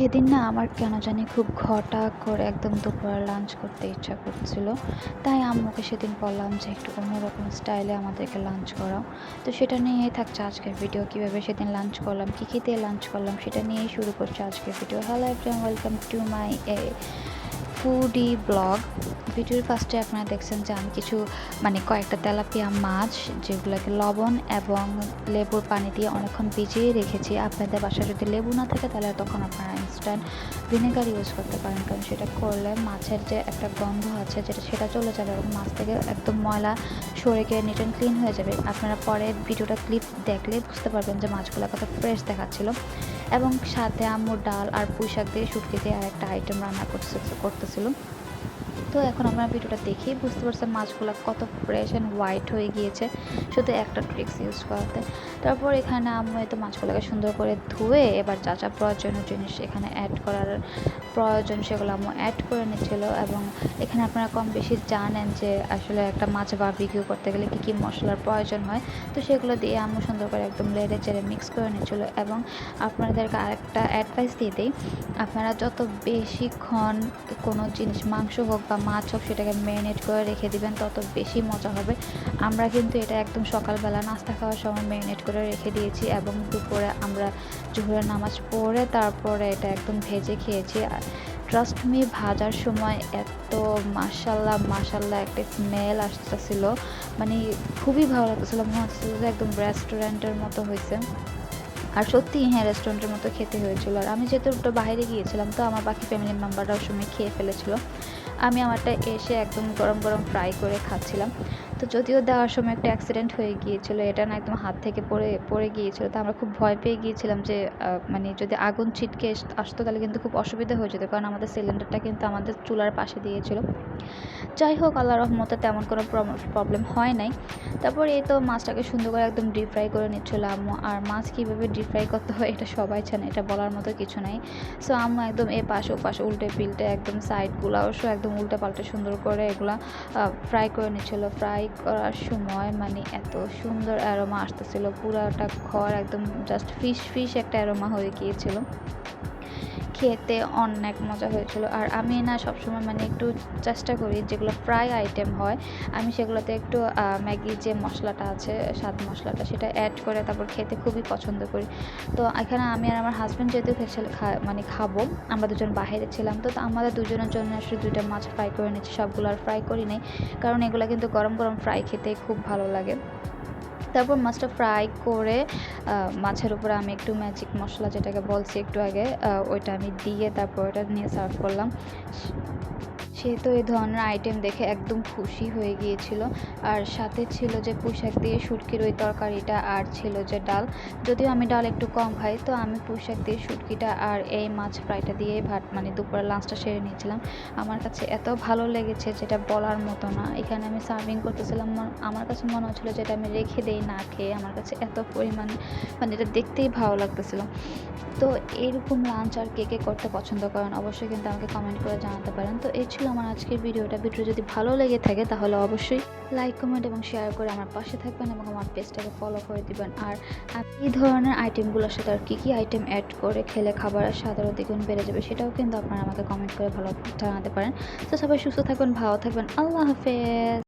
সেদিন না আমার কেন জানি খুব ঘটা করে একদম দুপুরে লাঞ্চ করতে ইচ্ছা করছিল। তাই আম্মুকে সেদিন বললাম যে, একটু অন্যরকম স্টাইলে আমাদেরকে লাঞ্চ করাও। তো সেটা নিয়েই থাকছে আজকের ভিডিও কীভাবে সেদিন লাঞ্চ করলাম, কী কী দিয়ে লাঞ্চ করলাম, সেটা নিয়েই শুরু করছে আজকের video hello everyone welcome to my a foodie vlog. ভিডিওর ফার্স্টে আপনারা দেখছেন যে আমি কিছু মানে কয়েকটা তেলাপিয়া মাছ, যেগুলোকে লবণ এবং লেবুর পানি দিয়ে অনেকক্ষণ ভিজিয়ে রেখেছি। আপনাদের বাসায় যদি লেবু না থাকে, তাহলে তখন আপনারা ইনস্ট্যান্ট ভিনেগার ইউজ করতে পারেন, কারণ সেটা করলে মাছের যে একটা গন্ধ আছে, যেটা সেটা চলে যাবে এবং মাছ থেকে একদম ময়লা সরে গিয়ে নিট অ্যান্ড ক্লিন হয়ে যাবে। আপনারা পরে ভিডিওটা ক্লিপ দেখলে বুঝতে পারবেন যে মাছগুলো কত ফ্রেশ দেখাচ্ছিল। এবং সাথে আম্মুর ডাল আর পুঁই শাক দিয়ে শুটকি দিয়ে আর একটা আইটেম রান্না করতে করতেছিল তো এখন আমরা ভিডিওটা দেখেই বুঝতে পারছেন মাছগুলো কত ফ্রেশ অ্যান্ড হোয়াইট হয়ে গিয়েছে। শুধু একটা ট্রিক্স ইউজ করাতে। তারপর এখানে আম্মু তো মাছগুলোকে সুন্দর করে ধুয়ে এবার যা যা প্রয়োজনীয় জিনিস এখানে অ্যাড করার প্রয়োজন সেগুলো আমি অ্যাড করে নিচ্ছিল এবং এখানে আপনারা কম বেশি জানেন যে আসলে একটা মাছ বা বারবিকিউ করতে গেলে কী কী মশলার প্রয়োজন হয়। তো সেগুলো দিয়ে আমি সুন্দর করে একদম লেড়ে চেড়ে মিক্স করে নিচ্ছিল এবং আপনাদেরকে আরেকটা অ্যাডভাইস দিয়ে দিই। আপনারা যত বেশিক্ষণ কোনো জিনিস মাংস হোক বা মাছ হোক সেটাকে ম্যারিনেট করে রেখে দিবেন, তত বেশি মজা হবে। আমরা কিন্তু এটা একদম সকালবেলা নাস্তা খাওয়ার সময় ম্যারিনেট করে রেখে দিয়েছি এবং দুপুরে আমরা জোহরের নামাজ পড়ে তারপরে এটা একদম ভেজে খেয়েছি। আর ট্রাস্ট মি ভাজার সময় এত মাসাল্লাহ মাসাল্লাহ একটা স্মেল আসতেছিল। মানে খুবই ভালো লাগতেছিল, মনে হচ্ছিল যে একদম রেস্টুরেন্টের মতো হয়েছে আর সত্যি হ্যাঁ রেস্টুরেন্টের মতো খেতে হয়েছিল। আর আমি যেহেতু বাইরে গিয়েছিলাম, তো আমার বাকি ফ্যামিলি মেম্বাররাও সময় খেয়ে ফেলেছিল। আমি আমারটা এসে একদম গরম গরম ফ্রাই করে খাচ্ছিলাম। তো যদিও দেওয়ার সময় একটা অ্যাক্সিডেন্ট হয়ে গিয়েছিল, এটা না একদম হাত থেকে পড়ে পড়ে গিয়েছিল, তো আমরা খুব ভয় পেয়ে গিয়েছিলাম যে মানে যদি আগুন ছিটকে আসতো তাহলে কিন্তু খুব অসুবিধা হয়ে যেত, কারণ আমাদের সিলিন্ডারটা কিন্তু আমাদের চুলার পাশে দিয়েছিল। যাই হোক আল্লাহ রহমতে তেমন কোনো প্রবলেম হয় নাই। তারপর এই তো মাছটাকে সুন্দর করে একদম ডিপ ফ্রাই করে নিচ্ছিল আম্মু, আর মাছ কীভাবে ডিপ ফ্রাই করতে হয় এটা সবাই জানে, এটা বলার মতো কিছু নাই। সো আম্মু একদম এ পাশে ও পাশে উল্টে পিল্টে একদম সাইডগুলো অবশ্য একদম উল্টে পাল্টে সুন্দর করে এগুলো ফ্রাই করে নিচ্ছিলো ফ্রাই করার সময় মানে এত সুন্দর অ্যারোমা আসতেছিল। পুরাটা ঘর একদম জাস্ট ফিশ ফিশ একটা অ্যারোমা হয়ে গিয়েছিল। খেতে অনেক মজা হয়েছিল। আর আমি না সবসময় মানে একটু চেষ্টা করি যেগুলো ফ্রাই আইটেম হয়, আমি সেগুলোতে একটু ম্যাগি যে মশলাটা আছে, স্বাদ মশলাটা সেটা অ্যাড করে তারপর খেতে খুবই পছন্দ করি। তো এখানে আমি আর আমার হাজব্যান্ড যেহেতু মানে খাব, আমরা দুজন বাইরে ছিলাম, তো আমাদের দুজনের জন্য আসলে দুইটা মাছ ফ্রাই করে নিচ্ছি, সবগুলো আর ফ্রাই করি নাই, কারণ এগুলো কিন্তু গরম গরম ফ্রাই খেতে খুব ভালো লাগে। তারপর মাছটা ফ্রাই করে মাছের উপরে আমি একটু ম্যাজিক মশলা যেটাকে বলছি একটু আগে ওইটা আমি দিয়ে তারপর ওটা নিয়ে সার্ভ করলাম। সে তো এই ধরনের আইটেম দেখে একদম খুশি হয়ে গিয়েছিল। আর সাথে ছিল যে পোশাক দিয়ে শুটকির ওই তরকারিটা, আর ছিল যে ডাল। যদিও আমি ডাল একটু কম খাই, তো আমি পোশাক দিয়ে শুটকিটা আর এই মাছ ফ্রাইটা দিয়ে ভাত মানে দুপুরের লাঞ্চটা সেরে নিয়েছিলাম। আমার কাছে এত ভালো লেগেছে যেটা বলার মতো না। এখানে আমি সার্ভিং করতেছিলাম আমার কাছে মনে হচ্ছিল যেটা আমি রেখে দেই না খেয়ে। আমার কাছে এত পরিমাণ মানে এটা দেখতেই ভালো লাগতেছিল। তো এরকম লাঞ্চ আর কে কে করতে পছন্দ করেন, অবশ্যই কিন্তু আমাকে কমেন্ট করে জানাতে পারেন। তো এই ছিল আমার আজকের ভিডিওটা। ভিডিও যদি ভালো লেগে থাকে তাহলে অবশ্যই লাইক কমেন্ট এবং শেয়ার করে আমার পাশে থাকবেন এবং আমার পেজটাকে ফলো করে দিবেন। আর এই ধরনের আইটেমগুলোর সাথে আর কী কী আইটেম অ্যাড করে খেলে খাবারের স্বাদ আরও দ্বিগুণ বেড়ে যাবে সেটাও কিন্তু আপনারা আমাকে কমেন্ট করে ভালো জানাতে পারেন। তো সবাই সুস্থ থাকবেন ভালো থাকবেন। আল্লাহ হাফেজ।